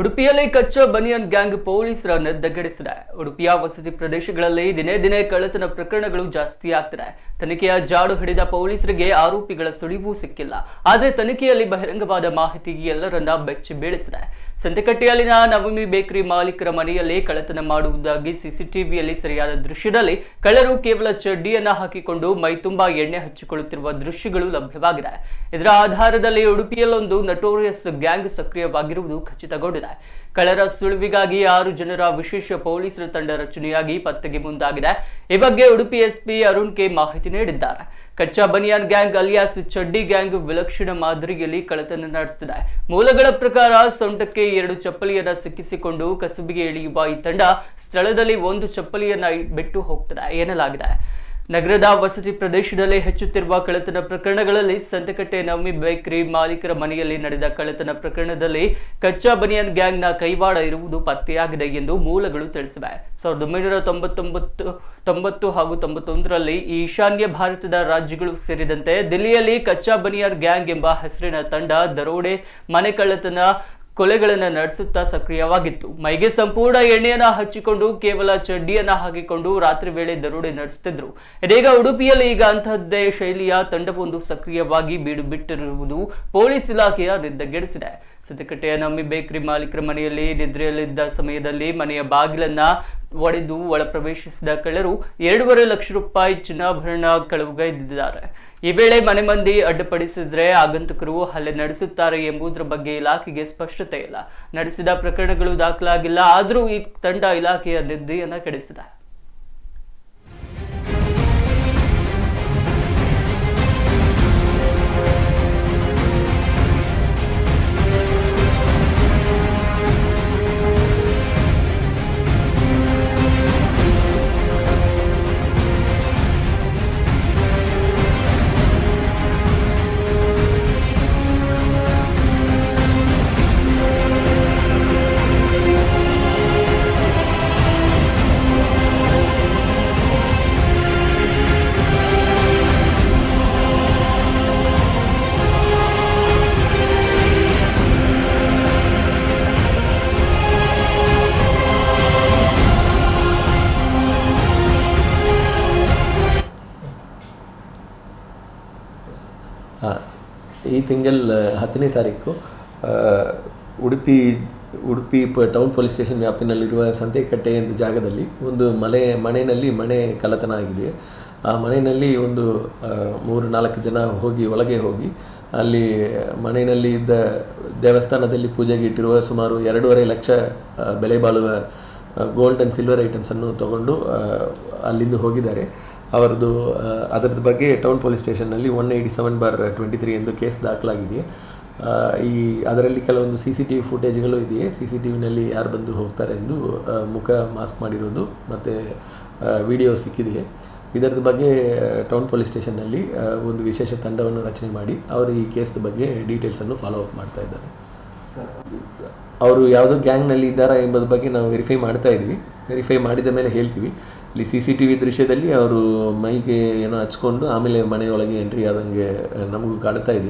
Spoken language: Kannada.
ಉಡುಪಿಯಲ್ಲಿ ಕಚ್ಚಾ ಬನಿಯನ್ ಗ್ಯಾಂಗ್ ಪೊಲೀಸರ ನೆದ್ದಗಡಿಸಿದೆ. ಉಡುಪಿಯ ವಸತಿ ಪ್ರದೇಶಗಳಲ್ಲಿ ದಿನೇ ದಿನೇ ಕಳ್ಳತನ ಪ್ರಕರಣಗಳು ಜಾಸ್ತಿ ಆಗ್ತಿದೆ. ತನಿಖೆಯ ಜಾಡು ಹಿಡಿದ ಪೊಲೀಸರಿಗೆ ಆರೋಪಿಗಳ ಸುಳಿವು ಸಿಕ್ಕಿಲ್ಲ. ಆದರೆ ತನಿಖೆಯಲ್ಲಿ ಬಹಿರಂಗವಾದ ಮಾಹಿತಿ ಎಲ್ಲರನ್ನ ಬೆಚ್ಚಿ ಬೀಳಿಸಿದೆ. ಸಂತೆಕಟ್ಟೆಯಲ್ಲಿನ ನವಮಿ ಬೇಕರಿ ಮಾಲೀಕರ ಮನೆಯಲ್ಲಿ ಕಳ್ಳತನ ಮಾಡುವುದಾಗಿ ಸಿಸಿಟಿವಿಯಲ್ಲಿ ಸರಿಯಾದ ದೃಶ್ಯದಲ್ಲಿ ಕಳ್ಳರು ಕೇವಲ ಚಡ್ಡಿಯನ್ನು ಹಾಕಿಕೊಂಡು ಮೈತುಂಬಾ ಎಣ್ಣೆ ಹಚ್ಚಿಕೊಳ್ಳುತ್ತಿರುವ ದೃಶ್ಯಗಳು ಲಭ್ಯವಾಗಿದೆ. ಇದರ ಆಧಾರದಲ್ಲಿ ಉಡುಪಿಯಲ್ಲೊಂದು ನಟೋರಿಯಸ್ ಗ್ಯಾಂಗ್ ಸಕ್ರಿಯವಾಗಿರುವುದು ಖಚಿತಗೊಂಡಿದೆ. ಕಳ್ಳರ ಸುಳಿವಿಗಾಗಿ ಆರು ಜನರ ವಿಶೇಷ ಪೊಲೀಸರ ತಂಡ ರಚನೆಯಾಗಿ ಪತ್ತೆಗೆ ಮುಂದಾಗಿದೆ. ಈ ಬಗ್ಗೆ ಉಡುಪಿ ಎಸ್ಪಿ ಅರುಣ್ ಕೆ ಮಾಹಿತಿ ನೀಡಿದ್ದಾರೆ. Kachcha Baniyan gang alias Chaddi gang ವಿಲಕ್ಷಣ ಮಾದರಿಯಲ್ಲಿ ಕಳತನ ನಡೆಸುತ್ತಿದೆ ಮೂಲಗಳ ಪ್ರಕಾರ ಸೊಂಟಕ್ಕೆ ಎರಡು ಚಪ್ಪಲಿಯನ್ನ ಸಿಕ್ಕಿಸಿಕೊಂಡು ಕಸುಬಿಗೆ ಇಳಿಯುವ ಈ ತಂಡ ಸ್ಥಳದಲ್ಲಿ ಒಂದು ಚಪ್ಪಲಿಯನ್ನ ಬಿಟ್ಟು ಹೋಗ್ತದೆ. ಎನ್ನಲಾಗಿದೆ ನಗರದ ವಸತಿ ಪ್ರದೇಶದಲ್ಲಿ ಹೆಚ್ಚುತ್ತಿರುವ ಕಳ್ಳತನ ಪ್ರಕರಣಗಳಲ್ಲಿ ಸಂತಕಟ್ಟೆ ನವಮಿ ಬೇಕರಿ ಮಾಲೀಕರ ಮನೆಯಲ್ಲಿ ನಡೆದ ಕಳ್ಳತನ ಪ್ರಕರಣದಲ್ಲಿ ಕಚ್ಚಾ ಬನಿಯನ್ ಗ್ಯಾಂಗ್ನ ಕೈವಾಡ ಇರುವುದು ಪತ್ತೆಯಾಗಿದೆ ಎಂದು ಮೂಲಗಳು ತಿಳಿಸಿವೆ. ಸಾವಿರದ ಒಂಬೈನೂರ ತೊಂಬತ್ತೊಂಬತ್ತು, ತೊಂಬತ್ತು ಹಾಗೂ ತೊಂಬತ್ತೊಂದರಲ್ಲಿ ಈಶಾನ್ಯ ಭಾರತದ ರಾಜ್ಯಗಳು ಸೇರಿದಂತೆ ದಿಲ್ಲಿಯಲ್ಲಿ ಕಚ್ಚಾ ಬನಿಯನ್ ಗ್ಯಾಂಗ್ ಎಂಬ ಹೆಸರಿನ ತಂಡ ದರೋಡೆ ಮನೆ ಕಳ್ಳತನ ಕೊಲೆಗಳನ್ನು ನಡೆಸುತ್ತಾ ಸಕ್ರಿಯವಾಗಿತ್ತು. ಮೈಗೆ ಸಂಪೂರ್ಣ ಎಣ್ಣೆಯನ್ನ ಹಚ್ಚಿಕೊಂಡು ಕೇವಲ ಚಡ್ಡಿಯನ್ನ ಹಾಕಿಕೊಂಡು ರಾತ್ರಿ ವೇಳೆ ದರೋಡೆ ನಡೆಸುತ್ತಿದ್ರು ಇದೀಗ ಉಡುಪಿಯಲ್ಲಿ ಈಗ ಅಂತಹದ್ದೇ ಶೈಲಿಯ ತಂಡವೊಂದು ಸಕ್ರಿಯವಾಗಿ ಬೀಡು ಬಿಟ್ಟಿರುವುದು ಪೊಲೀಸ್ ಇಲಾಖೆಯ ನಿದ್ದೆಗೆಡಿಸಿದೆ ಸತಿಕಟ್ಟೆಯ ನಮ್ಮಿ ಬೇಕರಿ ಮಾಲೀಕರ ಮನೆಯಲ್ಲಿ ನಿದ್ರೆಯಲ್ಲಿದ್ದ ಸಮಯದಲ್ಲಿ ಮನೆಯ ಬಾಗಿಲನ್ನ ಒಡೆದು ಒಳ ಪ್ರವೇಶಿಸಿದ ಕಳ್ಳರು ಎರಡೂವರೆ ಲಕ್ಷ ರೂಪಾಯಿ ಚಿನ್ನಾಭರಣ ಕಳವುಗೈದಿದ್ದಾರೆ ಈ ವೇಳೆ ಮನೆ ಮಂದಿ ಅಡ್ಡಿಪಡಿಸಿದ್ರೆ ಆಗಂತಕರು ಹಲ್ಲೆ ನಡೆಸುತ್ತಾರೆ ಎಂಬುದರ ಬಗ್ಗೆ ಇಲಾಖೆಗೆ ಸ್ಪಷ್ಟತೆ ಇಲ್ಲ. ನಡೆಸಿದ ಪ್ರಕರಣಗಳು ದಾಖಲಾಗಿಲ್ಲ, ಆದರೂ ಈ ತಂಡ ಇಲಾಖೆಯ ನಿದ್ದೆಯನ್ನು ಕೆಡಿಸಿದೆ. ಈ ತಿಂಗಳ ಹತ್ತನೇ ತಾರೀಕು ಉಡುಪಿ ಉಡುಪಿ ಪ, ಟೌನ್ ಪೊಲೀಸ್ ಸ್ಟೇಷನ್ ವ್ಯಾಪ್ತಿನಲ್ಲಿರುವ ಸಂತೆಕಟ್ಟೆ ಎಂದು ಜಾಗದಲ್ಲಿ ಒಂದು ಮನೆ ಮನೆಯಲ್ಲಿ ಮನೆ ಕಳ್ಳತನ ಆಗಿದೆ. ಆ ಮನೆಯಲ್ಲಿ ಒಂದು ಮೂರು, ನಾಲ್ಕು ಜನ ಹೋಗಿ ಒಳಗೆ ಹೋಗಿ, ಅಲ್ಲಿ ಮನೆಯಲ್ಲಿ ಇದ್ದ ದೇವಸ್ಥಾನದಲ್ಲಿ ಪೂಜೆಗೆ ಇಟ್ಟಿರುವ ಸುಮಾರು ಎರಡೂವರೆ ಲಕ್ಷ ಬೆಲೆ ಬಾಳುವ ಗೋಲ್ಡ್ ಆ್ಯಂಡ್ ಸಿಲ್ವರ್ ಐಟಮ್ಸನ್ನು ತಗೊಂಡು ಅಲ್ಲಿಂದ ಹೋಗಿದ್ದಾರೆ. ಅವರದ್ದು ಅದರ ಅದರದ ಬಗ್ಗೆ town police ಸ್ಟೇಷನ್ನಲ್ಲಿ one eighty seven bar twenty three ಎಂದು ಕೇಸ್ ದಾಖಲಾಗಿದೆ. ಈ, ಅದರಲ್ಲಿ ಕೆಲವೊಂದು ಸಿ ಸಿ ಟಿ ವಿ ಫುಟೇಜ್ಗಳು ಇದೆಯೇ? ಸಿ ಸಿ ಟಿ ವಿನಲ್ಲಿ ಯಾರು ಬಂದು ಹೋಗ್ತಾರೆ ಎಂದು ಮುಖ ಮಾಸ್ಕ್ ಮಾಡಿರೋದು ಮತ್ತು ವಿಡಿಯೋ ಸಿಕ್ಕಿದೆಯೇ? ಇದರದ ಬಗ್ಗೆ ಟೌನ್ ಪೊಲೀಸ್ ಸ್ಟೇಷನ್ನಲ್ಲಿ ಒಂದು ವಿಶೇಷ ತಂಡವನ್ನು ರಚನೆ ಮಾಡಿ, ಅವರು ಈ ಕೇಸ್ದ ಬಗ್ಗೆ ಡೀಟೇಲ್ಸನ್ನು ಫಾಲೋ ಅಪ್ ಮಾಡ್ತಾ ಇದ್ದಾರೆ. ಅವರು ಯಾವುದೋ ಗ್ಯಾಂಗ್ನಲ್ಲಿ ಇದ್ದಾರಾ ಎಂಬುದ ಬಗ್ಗೆ ನಾವು ವೆರಿಫೈ ಮಾಡ್ತಾ ಇದ್ವಿ. ವೆರಿಫೈ ಮಾಡಿದ ಮೇಲೆ ಹೇಳ್ತೀವಿ. ಇಲ್ಲಿ ಸಿ ಸಿ ಟಿ ವಿ ದೃಶ್ಯದಲ್ಲಿ ಅವರು ಮೈಗೆ ಏನೋ ಹಚ್ಕೊಂಡು ಆಮೇಲೆ ಮನೆಯೊಳಗೆ ಎಂಟ್ರಿ ಆದಂಗೆ ನಮಗೂ ಕಾಣ್ತಾ ಇದೆ.